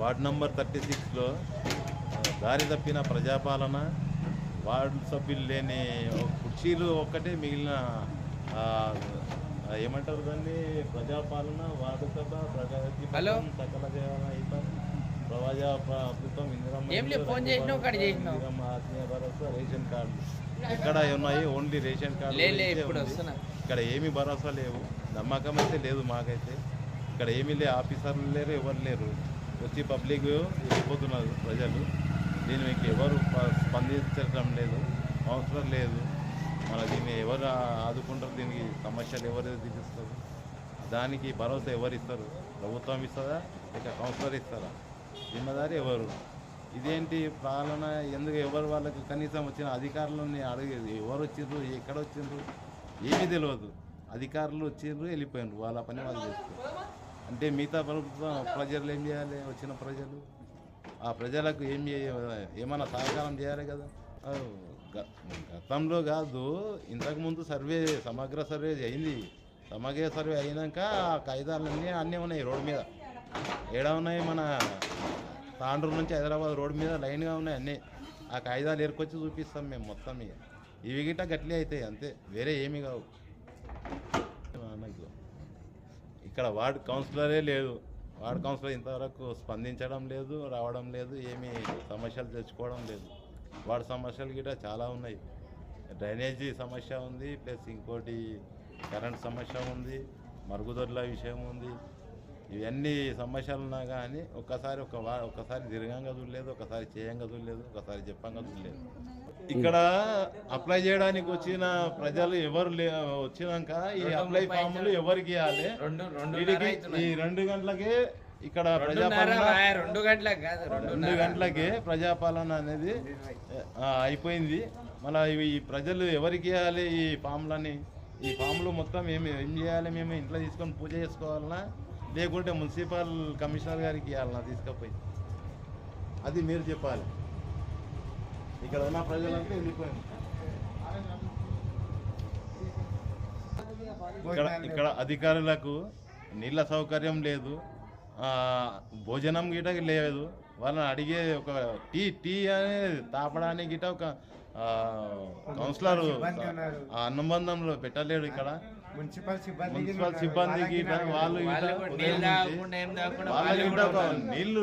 Ward number thirty సిక్స్లో దారి తప్పిన ప్రజాపాలన వార్డు సభ్యులు లేని కుర్చీలు ఒక్కటే మిగిలిన ఏమంటారు దాన్ని? ప్రజాపాలన వార్డు సభ ప్రగతి సకల జనహితం, ప్రజా ప్రభుత్వం ఇందిరమ్మ ఏం లే, ఇల్లు, ఫోన్ రైతు చేసినావు, బంధు, ఒకటి చేసినావు. ఇందిరమ్మ ఆత్మీయ భరోసా రేషన్ కార్డు. ఇక్కడ ఉన్నాయి ఓన్లీ రేషన్ కార్డు. ఇక్కడ ఏమీ భరోసా లేవు. నమ్మకం అయితే లేదు మాకైతే. ఇక్కడ ఏమీ లే ఆఫీసర్లు లేరు ఎవరు లేరు. వచ్చి పబ్లిక్ వెళ్ళిపోతున్నారు ప్రజలు. దీని మీకు ఎవరు స్పందించడం లేదు అవసరం లేదు. మన దీన్ని ఎవరు ఆదుకుంటారు దీనికి సమస్యలు ఎవరు తీరుస్తారు దానికి భరోసా ఎవరు ఇస్తారు ప్రభుత్వం ఇస్తుందా? లేక కౌన్సిలర్ ఇస్తారా? జిమ్మదారి ఎవరు? ఇదేంటి పాలన? ఎందుకు ఎవరు వాళ్ళకి కనీసం వచ్చిన అధికారులని అడిగేది? ఎవరు వచ్చిండ్రు ఎక్కడ వచ్చిండ్రు ఏమీ తెలియదు అధికారులు వచ్చిండ్రు వెళ్ళిపోయినారు వాళ్ళ పని వాళ్ళు చేస్తారు అంటే మిగతా ప్రభుత్వం ప్రజలు ఏం చేయాలి? వచ్చిన ప్రజలు? ఆ ప్రజలకు ఏం ఏమైనా సహకారం చేయాలి కదా? గ- గతంలో కాదు. ఇంతకుముందు సర్వే సమగ్ర సర్వే అయింది. సమగ్ర సర్వే అయినాక ఆ కాగితాలన్నీ అన్నీ ఉన్నాయి రోడ్డు మీద. ఏడా ఉన్నాయి మన తాండ్రు నుంచి హైదరాబాద్ రోడ్డు మీద లైన్గా ఉన్నాయి అన్నీ. ఆ కాగితాలు ఏరుకొచ్చి చూపిస్తాం మేము మొత్తం ఇక. ఇవి గిట్ట గట్లే అవుతాయి అంతే. వేరే ఏమీ కావు. ఇక్కడ వార్డ్ కౌన్సిలరే లేదు. వార్డ్ కౌన్సిలర్ ఇంతవరకు స్పందించడం లేదు రావడం లేదు ఏమీ సమస్యలు తెచ్చుకోవడం లేదు. వార్డ్ సమస్యలు గిట్ట చాలా ఉన్నాయి. డ్రైనేజీ సమస్య ఉంది ప్లస్ ఇంకోటి కరెంట్ సమస్య ఉంది మరుగుదొడ్ల విషయం ఉంది. ఇవన్నీ సమస్యలు ఉన్నా కానీ ఒక్కసారి ఒక ఒక్కసారి తిరగంగా చూడలేదు ఒకసారి చేయంగా చూడలేదు ఒకసారి చెప్పంగా చూడలేదు ఇక్కడ అప్లై చేయడానికి వచ్చిన ప్రజలు ఎవరు వచ్చినాక ఈ అప్లై ఫామ్లు ఎవరికి ఇవ్వాలి? ఈ. రెండు గంటలకే ఇక్కడ ప్రజాపాలన రెండు గంటలకు కాదు రెండు రెండున్నర. గంటలకే ప్రజాపాలన అనేది అయిపోయింది. మళ్ళీ ఇవి ఈ ప్రజలు ఎవరికి ఇవ్వాలి ఈ ఫామ్లని? ఈ ఫామ్లు మొత్తం ఏమి ఏం చేయాలి మేము ఇంట్లో తీసుకొని పూజ చేసుకోవాలన్నా లేకుంటే మున్సిపల్ కమిషనర్ గారికి ఇవ్వాలన్నా తీసుకుపోయి. అది మీరు చెప్పాలి. ఇక్కడ ఉన్న ప్రజలంతా వెళ్ళిపోయింది. ఇక్కడ ఇక్కడ అధికారులకు నీళ్ళ సౌకర్యం లేదు. భోజనం గిట లేదు. వాళ్ళని అడిగే ఒక టీ టీ అనేది తాపడానికి గిట ఒక కౌన్సిలర్ ఆ అనుబంధంలో పెట్టలేడు ఇక్కడ. మున్సిపల్ సిబ్బంది మున్సిపల్ సిబ్బంది గిట వాళ్ళు. నీళ్ళు నీళ్ళు